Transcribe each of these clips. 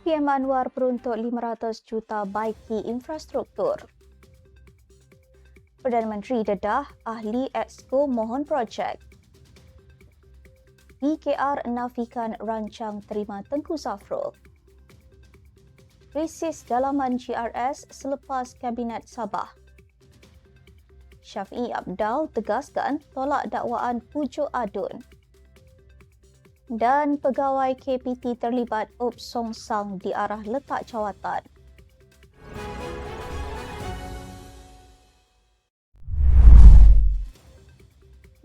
PM Anwar peruntuk 500 juta baiki infrastruktur. Perdana Menteri dedah ahli Exco mohon projek. PKR nafikan rancang terima Tengku Zafrul. Krisis dalaman GRS selepas Kabinet Sabah. Syafi'i Abdal tegaskan tolak dakwaan pujuk adun dan pegawai KPT terlibat up songsang di arah letak jawatan.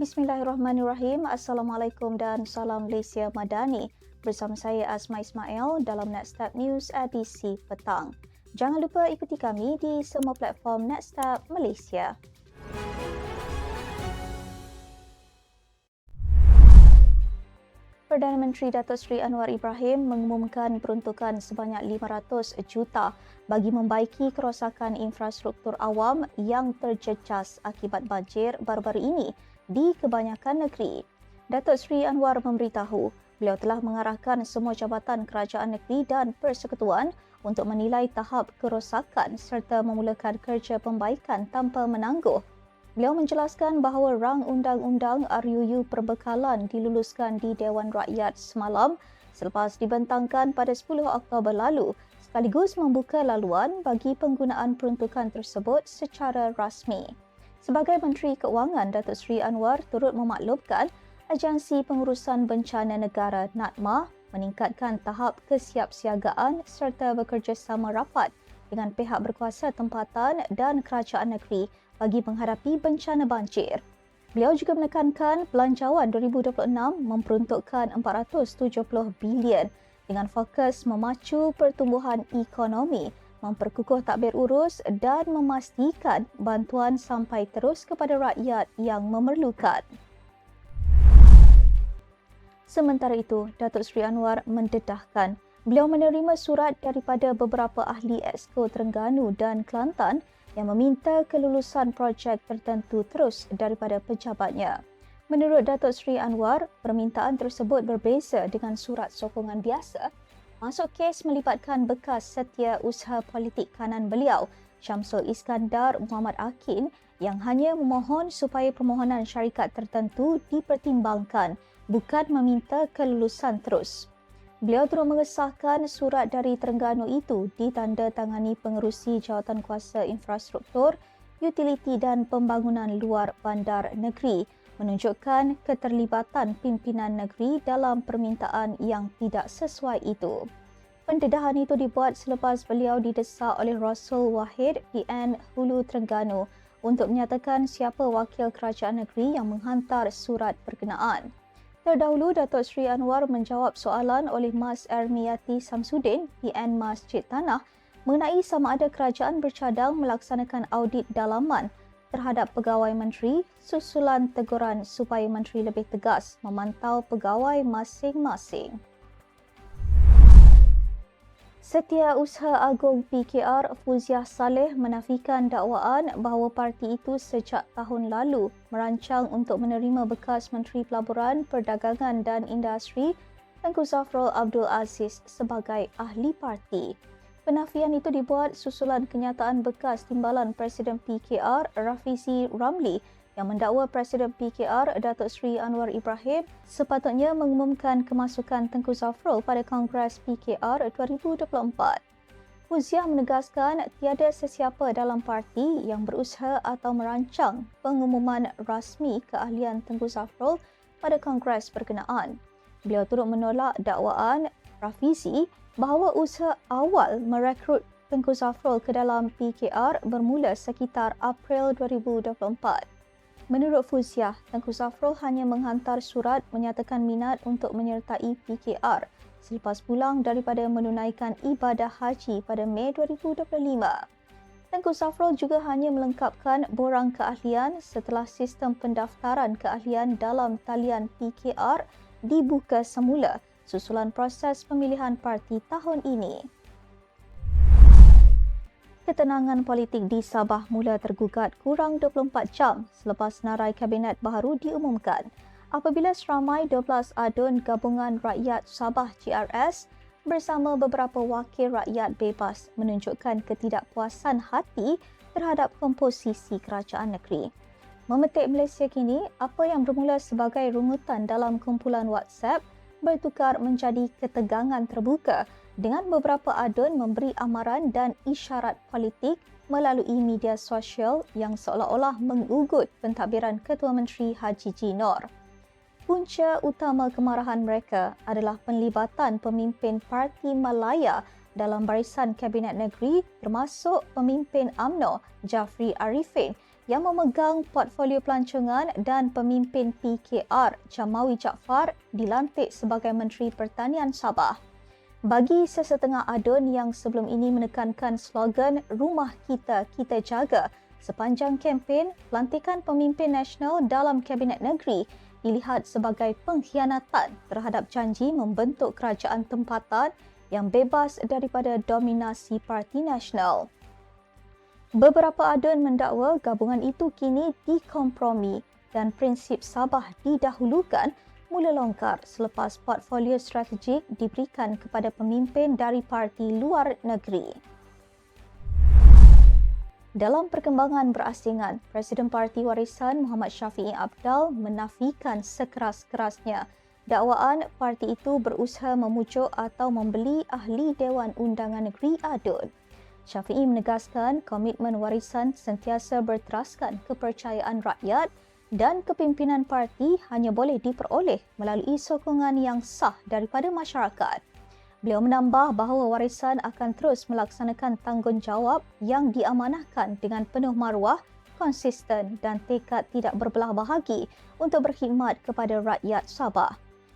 Bismillahirrahmanirrahim. Assalamualaikum dan salam Malaysia Madani. Bersama saya Asma Ismail dalam Netstab News edisi petang. Jangan lupa ikuti kami di semua platform Netstab Malaysia. Perdana Menteri Datuk Seri Anwar Ibrahim mengumumkan peruntukan sebanyak 500 juta bagi membaiki kerosakan infrastruktur awam yang terjejas akibat banjir baru-baru ini di kebanyakan negeri. Datuk Seri Anwar memberitahu beliau telah mengarahkan semua jabatan kerajaan negeri dan persekutuan untuk menilai tahap kerosakan serta memulakan kerja pembaikan tanpa menangguh Beliau menjelaskan bahawa rang undang-undang RUU perbekalan diluluskan di Dewan Rakyat semalam selepas dibentangkan pada 10 Oktober lalu sekaligus membuka laluan bagi penggunaan peruntukan tersebut secara rasmi. Sebagai Menteri Keuangan, Datuk Seri Anwar turut memaklumkan Agensi Pengurusan Bencana Negara NATMA meningkatkan tahap kesiapsiagaan serta bekerjasama rapat dengan pihak berkuasa tempatan dan kerajaan negeri bagi menghadapi bencana banjir. Beliau juga menekankan belanjawan 2026 memperuntukkan 470 bilion dengan fokus memacu pertumbuhan ekonomi, memperkukuh takbir urus dan memastikan bantuan sampai terus kepada rakyat yang memerlukan. Sementara itu, Datuk Seri Anwar mendedahkan beliau menerima surat daripada beberapa ahli Exco Terengganu dan Kelantan yang meminta kelulusan projek tertentu terus daripada pejabatnya. Menurut Datuk Seri Anwar, permintaan tersebut berbeza dengan surat sokongan biasa. Masuk kes melibatkan bekas setia usaha politik kanan beliau, Syamsul Iskandar Muhammad Akin yang hanya memohon supaya permohonan syarikat tertentu dipertimbangkan, bukan meminta kelulusan terus. Beliau turut mengesahkan surat dari Terengganu itu ditanda tangani pengerusi jawatan kuasa infrastruktur, utiliti dan pembangunan luar bandar negeri menunjukkan keterlibatan pimpinan negeri dalam permintaan yang tidak sesuai itu. Pendedahan itu dibuat selepas beliau didesak oleh Rasul Wahid PN Hulu Terengganu untuk menyatakan siapa wakil kerajaan negeri yang menghantar surat berkenaan. Terdahulu, Datuk Seri Anwar menjawab soalan oleh Mas Ermiati Samsudin, PN Masjid Tanah, mengenai sama ada kerajaan bercadang melaksanakan audit dalaman terhadap pegawai menteri susulan teguran supaya menteri lebih tegas memantau pegawai masing-masing. Setiausaha Agung PKR Fuziah Saleh menafikan dakwaan bahawa parti itu sejak tahun lalu merancang untuk menerima bekas Menteri Pelaburan, Perdagangan dan Industri Tengku Zafrul Abdul Aziz sebagai ahli parti. Penafian itu dibuat susulan kenyataan bekas timbalan Presiden PKR Rafizi Ramli yang mendakwa Presiden PKR Datuk Seri Anwar Ibrahim sepatutnya mengumumkan kemasukan Tengku Zafrul pada Kongres PKR 2024. Fuziah menegaskan tiada sesiapa dalam parti yang berusaha atau merancang pengumuman rasmi keahlian Tengku Zafrul pada Kongres berkenaan. Beliau turut menolak dakwaan Rafizi bahawa usaha awal merekrut Tengku Zafrul ke dalam PKR bermula sekitar April 2024. Menurut Fuziah, Tengku Zafrul hanya menghantar surat menyatakan minat untuk menyertai PKR selepas pulang daripada menunaikan ibadah haji pada Mei 2025. Tengku Zafrul juga hanya melengkapkan borang keahlian setelah sistem pendaftaran keahlian dalam talian PKR dibuka semula susulan proses pemilihan parti tahun ini ketenangan politik di Sabah mula tergugat kurang 24 jam selepas narai kabinet baru diumumkan apabila seramai 12 adun gabungan rakyat Sabah GRS bersama beberapa wakil rakyat bebas menunjukkan ketidakpuasan hati terhadap komposisi kerajaan negeri. Memetik Malaysia kini, apa yang bermula sebagai rungutan dalam kumpulan WhatsApp bertukar menjadi ketegangan terbuka dengan beberapa adun memberi amaran dan isyarat politik melalui media sosial yang seolah-olah mengugut pentadbiran Ketua Menteri Haji G. Nor. Punca utama kemarahan mereka adalah penlibatan pemimpin Parti Malaya dalam barisan Kabinet Negeri termasuk pemimpin AMNO Jafri Arifin yang memegang portfolio pelancongan dan pemimpin PKR Jamawi Jaafar dilantik sebagai Menteri Pertanian Sabah. Bagi sesetengah adun yang sebelum ini menekankan slogan Rumah Kita, Kita Jaga sepanjang kempen pelantikan pemimpin nasional dalam Kabinet Negeri dilihat sebagai pengkhianatan terhadap janji membentuk kerajaan tempatan yang bebas daripada dominasi Parti Nasional. Beberapa adun mendakwa gabungan itu kini dikompromi dan prinsip Sabah didahulukan mula longgar selepas portfolio strategik diberikan kepada pemimpin dari parti luar negeri. Dalam perkembangan berasingan, Presiden Parti Warisan Muhammad Syafiee Abdal menafikan sekeras-kerasnya dakwaan parti itu berusaha memujuk atau membeli ahli Dewan Undangan Negeri adun. Syafi'i menegaskan komitmen warisan sentiasa berteraskan kepercayaan rakyat dan kepimpinan parti hanya boleh diperoleh melalui sokongan yang sah daripada masyarakat. Beliau menambah bahawa warisan akan terus melaksanakan tanggungjawab yang diamanahkan dengan penuh maruah, konsisten dan tekad tidak berbelah bahagi untuk berkhidmat kepada rakyat Sabah.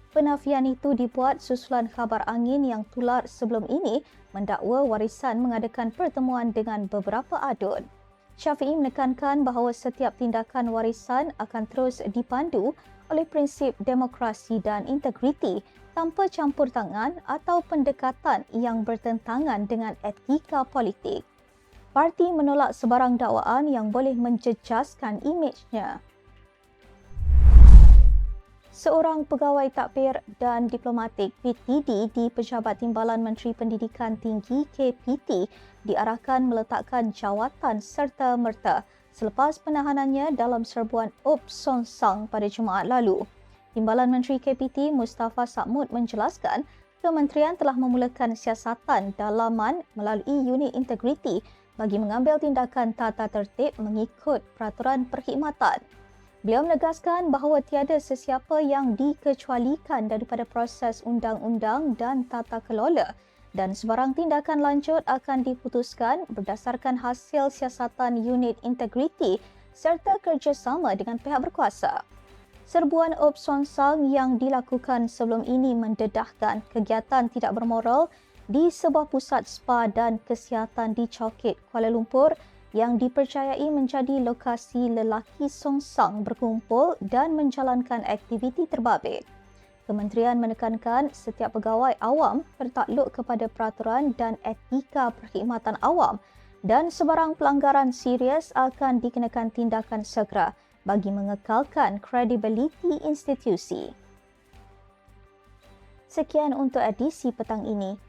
Penafian itu dibuat susulan khabar angin yang tular sebelum ini mendakwa warisan mengadakan pertemuan dengan beberapa adun. Syafi'i menekankan bahawa setiap tindakan warisan akan terus dipandu oleh prinsip demokrasi dan integriti tanpa campur tangan atau pendekatan yang bertentangan dengan etika politik. Parti menolak sebarang dakwaan yang boleh menjejaskan imejnya seorang pegawai takbir dan diplomatik PTD di Pejabat Timbalan Menteri Pendidikan Tinggi KPT diarahkan meletakkan jawatan serta merta selepas penahanannya dalam serbuan Op Song Sang pada Jumaat lalu. Timbalan Menteri KPT Mustafa Sakmud menjelaskan kementerian telah memulakan siasatan dalaman melalui unit integriti bagi mengambil tindakan tata tertib mengikut peraturan perkhidmatan. Beliau menegaskan bahawa tiada sesiapa yang dikecualikan daripada proses undang-undang dan tata kelola dan sebarang tindakan lanjut akan diputuskan berdasarkan hasil siasatan unit integriti serta kerjasama dengan pihak berkuasa. Serbuan Op Sang yang dilakukan sebelum ini mendedahkan kegiatan tidak bermoral di sebuah pusat spa dan kesihatan di Chowkit, Kuala Lumpur yang dipercayai menjadi lokasi lelaki songsang berkumpul dan menjalankan aktiviti terbabit. Kementerian menekankan setiap pegawai awam bertakluk kepada peraturan dan etika perkhidmatan awam dan sebarang pelanggaran serius akan dikenakan tindakan segera bagi mengekalkan kredibiliti institusi. Sekian untuk edisi petang ini.